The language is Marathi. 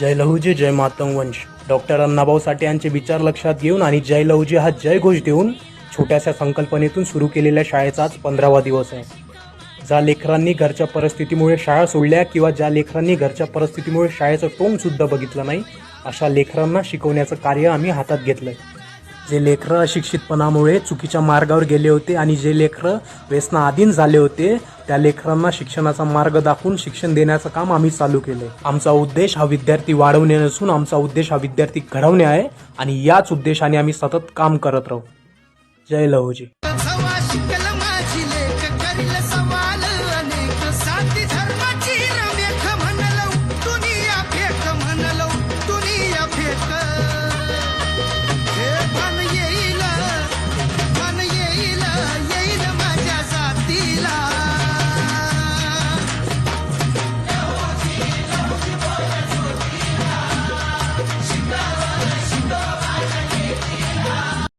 जय लहूजी जय मातंग वंश. डॉक्टर अण्णाभाऊ साठे यांचे विचार लक्षात घेऊन आणि जय लहूजी हा जय घोष देऊन छोट्याशा संकल्पनेतून सुरू केलेल्या शाळेचा आज पंधरावा दिवस आहे. ज्या लेकरांनी घरच्या परिस्थितीमुळे शाळा सोडल्या किंवा ज्या लेकरांनी घरच्या परिस्थितीमुळे शाळेचं तोंडसुद्धा बघितलं नाही अशा लेकरांना शिकवण्याचं कार्य आम्ही हातात घेतलं आहे जे लेकरं अशिक्षितपणामुळे चुकीच्या मार्गावर गेले होते आणि जे लेकरं व्यसनाधीन झाले होते त्या लेकरांना शिक्षणाचा मार्ग दाखवून शिक्षण देण्याचं काम आम्ही चालू केले आमचा उद्देश हा विद्यार्थी वाढवणे नसून आमचा उद्देश हा विद्यार्थी घडवणे आहे आणि याच उद्देशाने आम्ही सतत काम करत राहू. जय लहूजी.